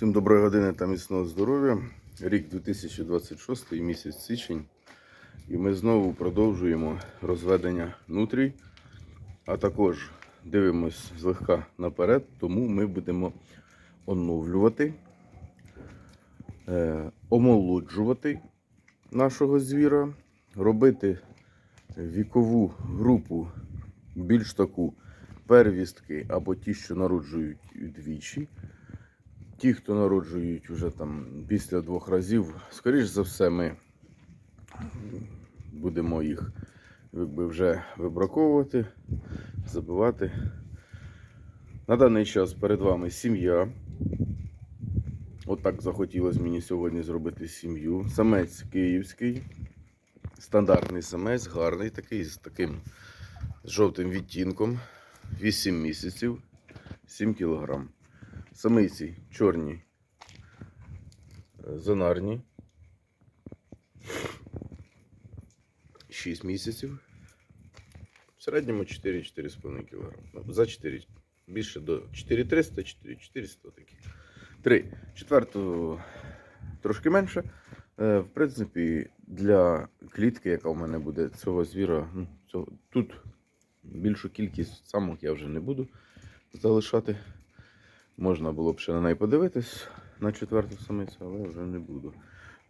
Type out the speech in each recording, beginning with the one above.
Всім доброї години та міцного здоров'я. Рік 2026, місяць січень. І ми знову продовжуємо розведення нутрій, а також дивимось злегка наперед, тому ми будемо оновлювати, е, омолоджувати нашого звіра, робити вікову групу більш таку первістки або ті, що народжують двічі. Ті, хто народжують вже там після двох разів, скоріш за все, ми будемо їх якби, вже вибраковувати, забивати. На даний час перед вами сім'я. Отак захотілося мені сьогодні зробити сім'ю. Самець київський, стандартний самець, гарний такий, з таким жовтим відтінком. 8 місяців, 7 кілограм. Самиці чорні, е, зонарні. 6 місяців. В середньому 4-4,5 кг. Ну, за 4. Більше до 4300, 4400 такі. 3. Четверту трошки менше. Е, В принципі, для клітки, яка в мене буде цього звіра, ну, цього, тут більшу кількість самок я вже не буду залишати. Можна було б ще на неї подивитись на четверту самицю, але вже не буду.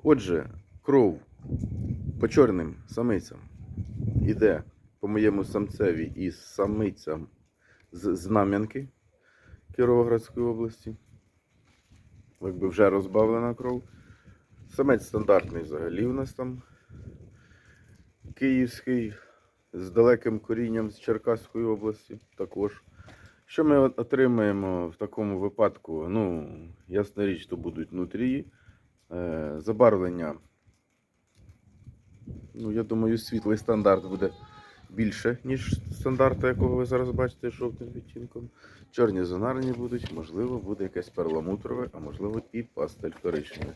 Отже, кров по чорним самицям іде по моєму самцеві і самицям з Знам'янки Кіровоградської області. Якби вже розбавлена кров. Самець стандартний взагалі у нас там. Київський з далеким корінням з Черкаської області також. Що ми отримаємо в такому випадку? Ну, ясна річ, то будуть нутрії. Е, забарвлення. Ну, я думаю, світлий стандарт буде більше, ніж стандарта, якого ви зараз бачите жовтим відтінком. Чорні зонарні будуть, можливо, буде якесь перламутрове, а можливо і пастель коричневе.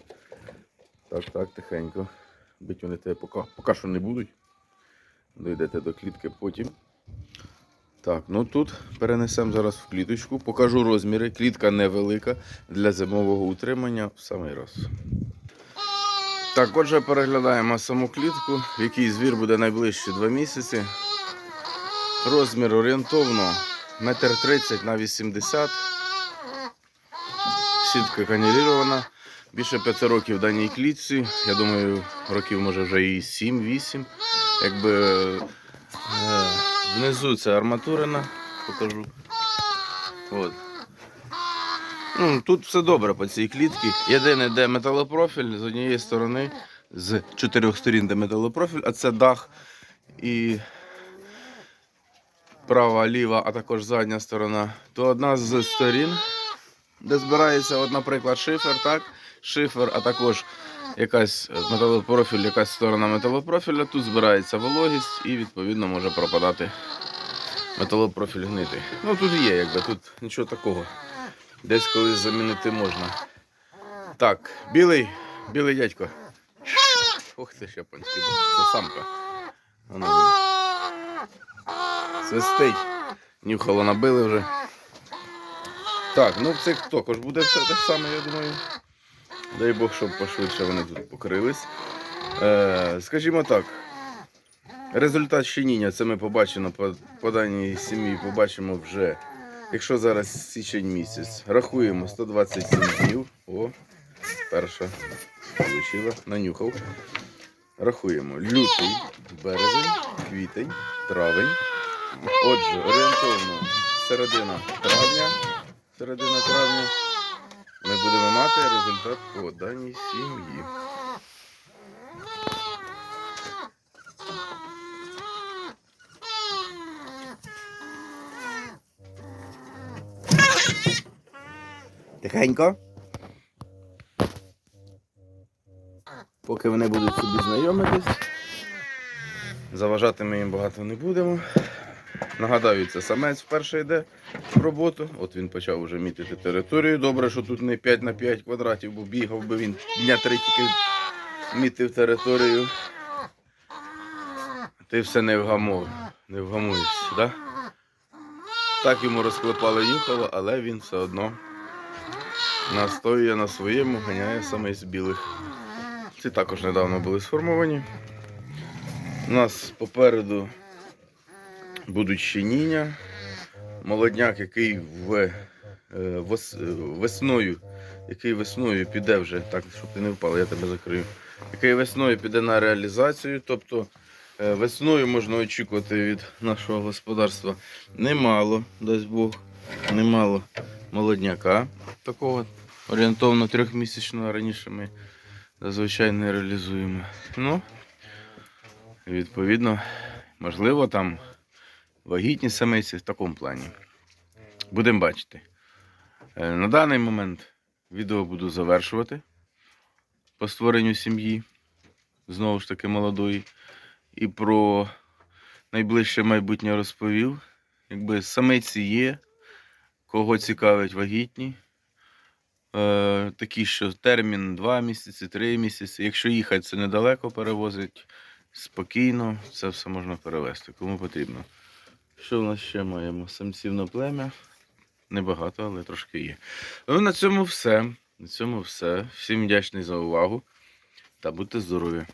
Так, так, тихенько. Бить вони тебе поки, поки що не будуть. Дойдете до клітки потім. Так, ну тут перенесемо зараз в кліточку, покажу розміри. Клітка невелика для зимового утримання в самий раз. Так, отже, переглядаємо саму клітку, в якій звір буде найближчі два місяці. Розмір орієнтовно 1,30 м на 80 Сітка канілірована. Більше 5 років в даній клітці. Я думаю, років може вже і 7-8. Якби е, внизу це арматурина, покажу. От. Ну, тут все добре по цій клітці. Єдине, де металопрофіль з однієї сторони, з чотирьох сторін, де металопрофіль, а це дах і права, ліва, а також задня сторона. То одна з сторін, де збирається, от, наприклад, шифер, так? Шифер, а також якась металопрофіль, якась сторона металопрофіля. Тут збирається вологість і відповідно може пропадати металопрофіль гнити. Ну тут є, якби тут нічого такого. Десь колись замінити можна. Так, білий, білий дядько. Ох ти ж японський, це самка. Він. Свистить. Нюхало набили вже. Так, ну в цих також буде все те саме, я думаю. Дай Бог, щоб пошвидше вони тут покрились. Е, скажімо так, результат щеніння це ми побачимо по, по сім'ї, побачимо вже. Якщо зараз січень місяць, рахуємо 127 днів. О, перша получила, нанюхав. Рахуємо лютий, березень, квітень, травень. Отже, орієнтовно середина травня. Середина травня ми будемо мати результат по даній сім'ї. Тихенько. Поки вони будуть собі знайомитись. Заважати ми їм багато не будемо. Нагадаю, це самець вперше йде в роботу. От він почав вже мітити територію. Добре, що тут не 5 на 5 квадратів, бо бігав би він дня три тільки мітив територію. Ти все не вгамов, не вгамуєшся, да? Так йому розклепали нюхало, але він все одно настоює на своєму, ганяє саме з білих. Ці також недавно були сформовані. У нас попереду будуть щеніння. Молодняк, який в, е, е, весною, який весною піде вже, так, щоб ти не впала, я тебе закрию. Який весною піде на реалізацію. Тобто е, весною можна очікувати від нашого господарства немало, дасть Бог, немало молодняка. Такого орієнтовно трьохмісячного раніше ми зазвичай не реалізуємо. Ну, відповідно, можливо, там вагітні самиці в такому плані. Будемо бачити. Е, На даний момент відео буду завершувати по створенню сім'ї, знову ж таки молодої. І про найближче майбутнє розповів. Якби самиці є, кого цікавить вагітні. Е, такі, що термін 2 місяці, 3 місяці. Якщо їхати, це недалеко перевозить спокійно, це все можна перевезти, кому потрібно. Що в нас ще маємо? Самців на плем'я. Небагато, але трошки є. Ну, на цьому все. На цьому все. Всім вдячний за увагу та будьте здорові!